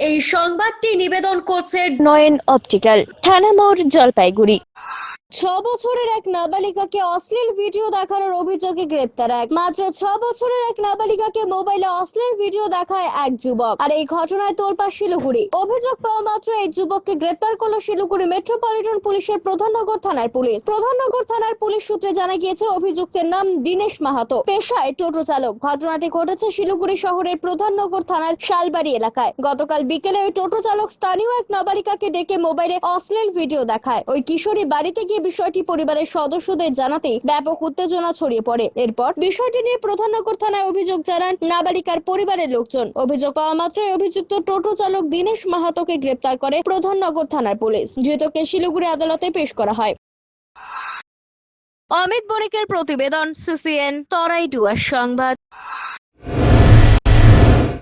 এই সংবাদটি নিবেদন করছে নয়ন অপটিক্যাল থানা মোড় জলপাইগুড়ি। ছ বছরের এক নাবালিকাকে অশ্লীল ভিডিও দেখানোর অভিযোগে গ্রেপ্তার এক। মাত্র ছ বছরের এক নাবালিকাকে মোবাইলে অশ্লীল ভিডিও দেখায় এক যুবক। আর এই ঘটনায় তোলপাড় শিলিগুড়ি। অভিযোগ পাওয়া মাত্র এই যুবককে গ্রেপ্তার করল শিলিগুড়ি মেট্রোপলিটন পুলিশের প্রধাননগর থানার পুলিশ। প্রধাননগর থানার পুলিশ সূত্রে জানা গিয়েছে, অভিযুক্তের নাম দীনেশ মাহাতো। পেশায় টোটো চালক। ঘটনাটি ঘটেছে শিলিগুড়ি শহরের প্রধাননগর থানার শালবাড়ি এলাকায়। গতকাল বিকেলে ওই টোটো চালক স্থানীয় এক নাবালিকাকে ডেকে মোবাইলে অশ্লীল ভিডিও দেখায়। ওই কিশোরী বাড়িতে গিয়ে বিষয়টি পরিবারের সদস্যদের জানাতেই ব্যাপক উত্তেজনা ছড়িয়ে পড়ে। এরপর বিষয়টি নিয়ে প্রধাননগর থানায় অভিযোগ জানান নাবালিকার পরিবারের লোকজন। অভিযোগ পাওয়া মাত্রই অভিযুক্ত টোটো চালক দীনেশ মাহাতোকে গ্রেপ্তার করে প্রধাননগর থানার পুলিশ। ধৃতকে শিলিগুড়ি আদালতে পেশ করা হয়। অমিত বণিকের প্রতিবেদন, সিসিএন, তরাই ডুয়ার সংবাদ।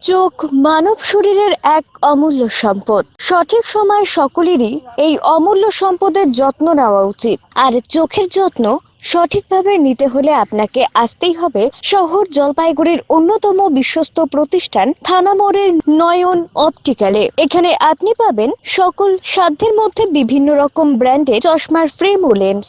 চোখ মানব শরীরের এক অমূল্য সম্পদ। সঠিক সময় সকলেরই এই অমূল্য সম্পদের যত্ন নেওয়া উচিত। আর চোখের যত্ন সঠিকভাবে নিতে হলে আপনাকে আসতেই হবে শহর জলপাইগুড়ির অন্যতম বিশ্বস্ত প্রতিষ্ঠান থানামোড়ের নয়ন অপটিক্যালে। এখানে আপনি পাবেন সকল সাধ্যের মধ্যে বিভিন্ন রকম ব্র্যান্ডের চশমার ফ্রেম ও লেন্স।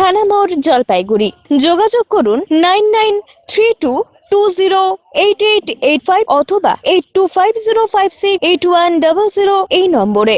থানা মোড় জলপাইগুড়ি। যোগাযোগ করুন nine nine three two two zero eight eight eight five অথবা eight two five zero five six eight one double zero এই নম্বরে।